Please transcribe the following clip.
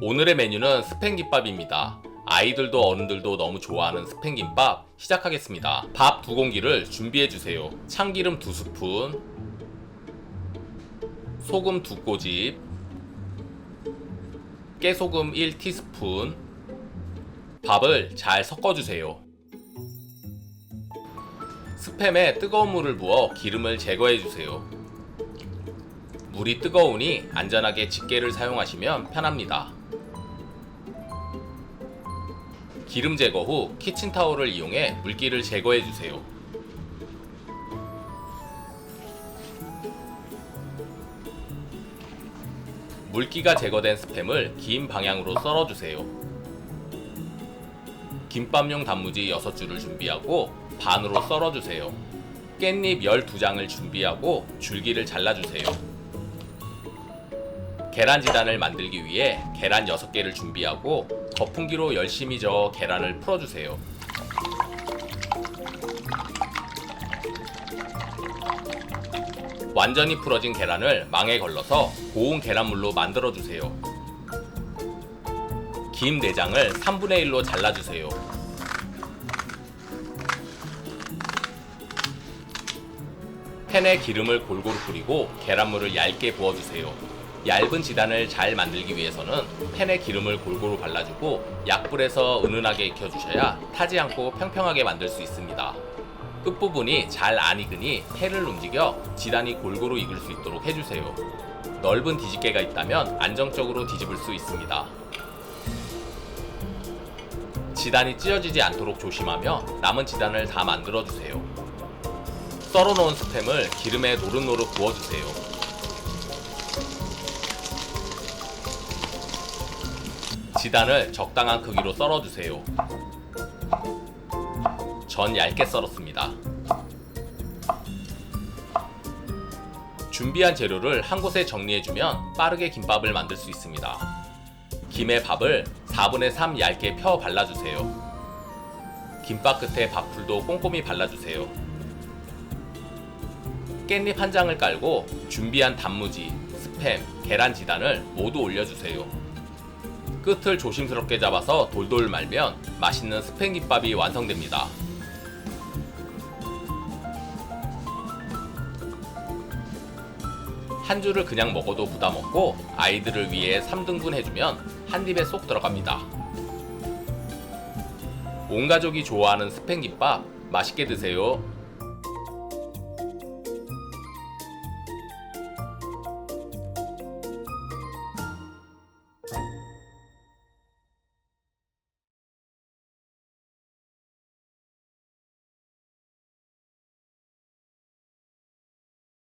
오늘의 메뉴는 스팸 김밥입니다. 아이들도 어른들도 너무 좋아하는 스팸 김밥 시작하겠습니다. 밥 두 공기를 준비해 주세요. 참기름 두 스푼, 소금 두 꼬집, 깨소금 1티스푼, 밥을 잘 섞어주세요. 스팸에 뜨거운 물을 부어 기름을 제거해 주세요. 물이 뜨거우니 안전하게 집게를 사용하시면 편합니다. 기름 제거 후 키친타올을 이용해 물기를 제거해 주세요. 물기가 제거된 스팸을 긴 방향으로 썰어 주세요. 김밥용 단무지 6줄을 준비하고 반으로 썰어 주세요. 깻잎 12장을 준비하고 줄기를 잘라 주세요. 계란 지단을 만들기 위해 계란 6개를 준비하고 거품기로 열심히 저어 계란을 풀어주세요. 완전히 풀어진 계란을 망에 걸러서 고운 계란물로 만들어주세요. 김 내장을 3분의 1로 잘라주세요. 팬에 기름을 골고루 뿌리고 계란물을 얇게 부어주세요. 얇은 지단을 잘 만들기 위해서는 팬에 기름을 골고루 발라주고 약불에서 은은하게 익혀주셔야 타지 않고 평평하게 만들 수 있습니다. 끝부분이 잘 안 익으니 팬을 움직여 지단이 골고루 익을 수 있도록 해주세요. 넓은 뒤집개가 있다면 안정적으로 뒤집을 수 있습니다. 지단이 찢어지지 않도록 조심하며 남은 지단을 다 만들어주세요. 썰어놓은 스팸을 기름에 노릇노릇 구워주세요. 지단을 적당한 크기로 썰어주세요. 전 얇게 썰었습니다. 준비한 재료를 한 곳에 정리해주면 빠르게 김밥을 만들 수 있습니다. 김에 밥을 4분의 3 얇게 펴 발라주세요. 김밥 끝에 밥풀도 꼼꼼히 발라주세요. 깻잎 한 장을 깔고 준비한 단무지, 스팸, 계란 지단을 모두 올려주세요. 끝을 조심스럽게 잡아서 돌돌 말면 맛있는 스팸 김밥이 완성됩니다. 한 줄을 그냥 먹어도 부담 없고 아이들을 위해 3등분 해주면 한 입에 쏙 들어갑니다. 온 가족이 좋아하는 스팸 김밥 맛있게 드세요.